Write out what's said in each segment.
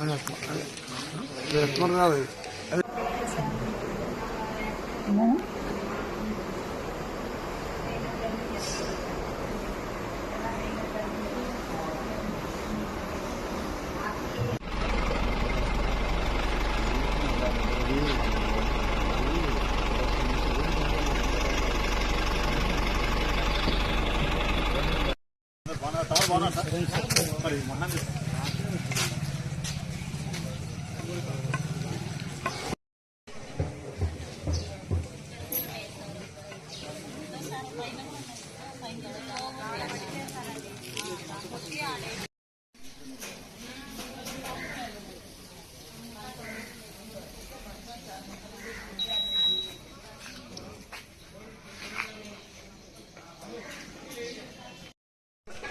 Ana, Ana, బాగున్నా sir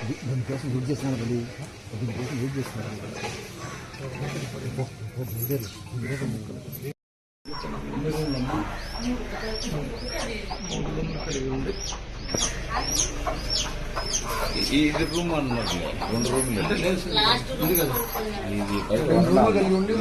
దీనికోసం wait చేస్తున్నారు మళ్ళీ? దీనికోసం వెయిట్ చేస్తున్నారు? ఇది రూమ్ అన్నమాట. రెండు రూమ్లు ఇది పై రూమ్ కలిగి ఉండి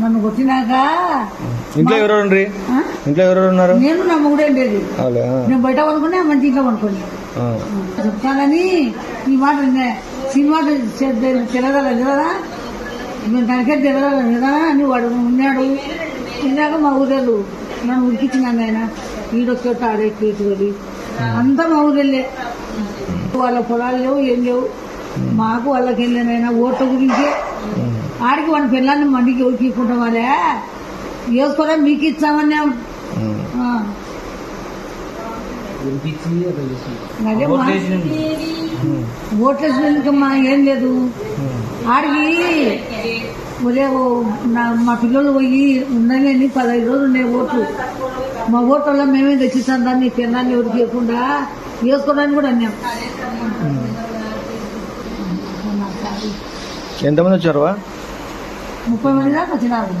నన్ను కొట్టినాక? ఇంట్లో ఆ? ఇంట్లో ఎవరెవరు ఉన్నారు? నేను నా మొగుడే ఉండేది అవులే, ఆ, నేను బయట పడుకున్నా మంచి ఇంట్లో పడుకోండి ఆ. చెప్తానని ఈ మాట. సినిమా తెలగల కదా మేము దానికే తెలగల కదా అని వాడు ఉన్నాడు. తిన్నాక మా ఊరేళ్ళు నన్ను ఉరికిచ్చినాను ఆయన ఈడొచ్చేట ఆడెక్కి అంతా మా ఊరెళ్ళే. వాళ్ళ పొలాలు లేవు ఏం లేవు. మాకు వాళ్ళకి వెళ్ళానైనా ఓట్ల గురించే. ఆడికి వాడి పిల్లల్ని మండికి ఎవరికి ఇవ్వకుంటాం వాళ్ళే వేసుకోరా మీకు. ఆ. అదే మా- ఓట్లేసినందుకమ్మా ఏం లేదు. ఆడికి ఒరే ఓ నా- మా పిల్లలు పోయి ఉండగాని పదహైదు రోజులు ఉండే ఓట్లు. మా ఓట్ల వల్ల మేమే తెచ్చిస్తాం దాన్ని తిన్నాన్ని ఎవరికి ఇవ్వకుండా వేసుకోవడానికి కూడా అన్నాం. ఎంతమంది వచ్చారు ముప్పై మంది దాకా వచ్చినారు.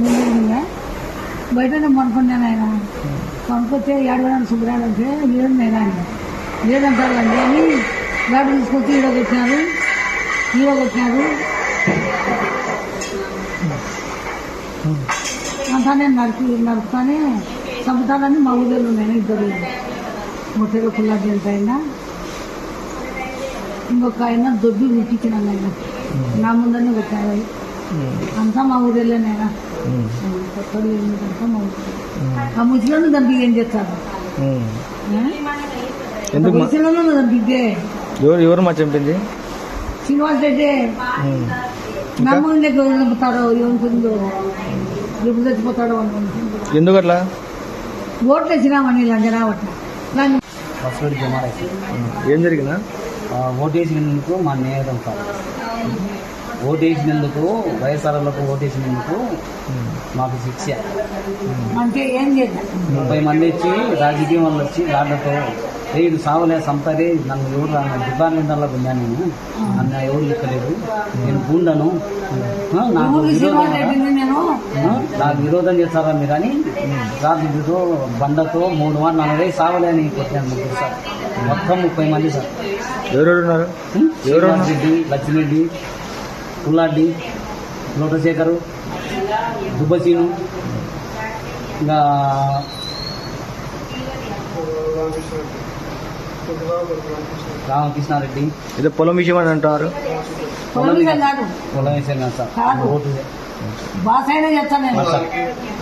ముందుగా బయటనే పనుకున్నాను ఆయన. పనుకొస్తే ఏడవడానికి శుభ్రాలు అంటే లేదు నేను ఆయన. లేదంటారు అండి అని గాడు తీసుకొచ్చి ఈరోజు వచ్చినారు ఈరోజు వచ్చినారు అంతానే నడిపి నడుపుతానే చంపుతానని మా ఊళ్ళో నేను ఇద్దరు. ముట్టెలు పిల్లలు ఆయన ఇంకొక ఆయన దొడ్డి ఉట్టించినాను ఆయన నా ముందరనే కొట్టారు అంతా మా ఊరేళ్ళేనైనా కొత్తలు మా ఊరు ఆ ముసలిని చంపి ఏం చేస్తారు? ఎందుకు మా- ముసలిని చంపితే ఎవరు ఎవరు మా చంపింది? శ్రీనివాస్ రెడ్డి. నా ముందే చంపుతారో ఏముంటుందో ఎప్పుడు చచ్చిపోతాడో అనుకుంటున్నాను ఎందుకు అట్లా? ఓట్లు వేసినామని లంజరావట్ల లంజ బస్సుడి జమాలేసి ఏం జరిగిందా? ఓటేసినందుకు మా నేరం సార్ ఓటేసినందుకు వైఎస్ఆర్లకు ఓటేసినందుకు మాకు శిక్ష. అంటే ఏం చేద్దాం? ముప్పై మంది వచ్చి రాజకీయం వాళ్ళు వచ్చి రాళ్ళతో ఏ ఇది సావలే సంపదే నన్ను ఎవరు డిపార్ట్మెంట్లో ఉన్నాను నేను? నన్ను ఎవరు ఇక్కలేదు నేను గుండను. నాకు నాకు విరోధం చేస్తారా మీరు అని? రాజుతో బండతో మూడు వారు నలభై సావలే అని కొట్టాను ముగ్గురు సార్. మొత్తం ముప్పై మంది సార్. ఎవరెవరు? ఉన్నారు రెడ్డి లక్ష్మిరెడ్డి పుల్లాడ్డి లోటశేఖరు దుబ్బసీను ఇంకా రామకృష్ణారెడ్డి. ఏదో పొలం విషయం అని అంటారు పొలం విషయం కాదు. పొలం వేసాం కదా సార్.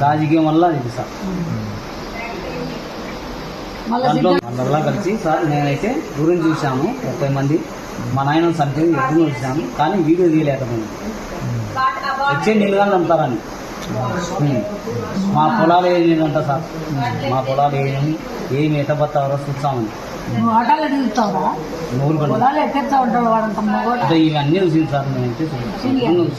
రాజకీయం వల్ల ఇది సార్. దాంట్లో అందరిలా కలిసి సార్ నేనైతే గురించి చూశాను ముప్పై మంది మా నాయన సంఖ్య ఎదురు చూశాను కానీ వీడియో తీయలేకపోయింది వచ్చే అమ్ముతారని ఉం. మా పొలాలు ఏంటంట సార్. మా పొలాలు ఏమి ఏమి ఎట్టబత్తారో చూస్తామని. ఇవన్నీ చూసింది సార్ నేనైతే.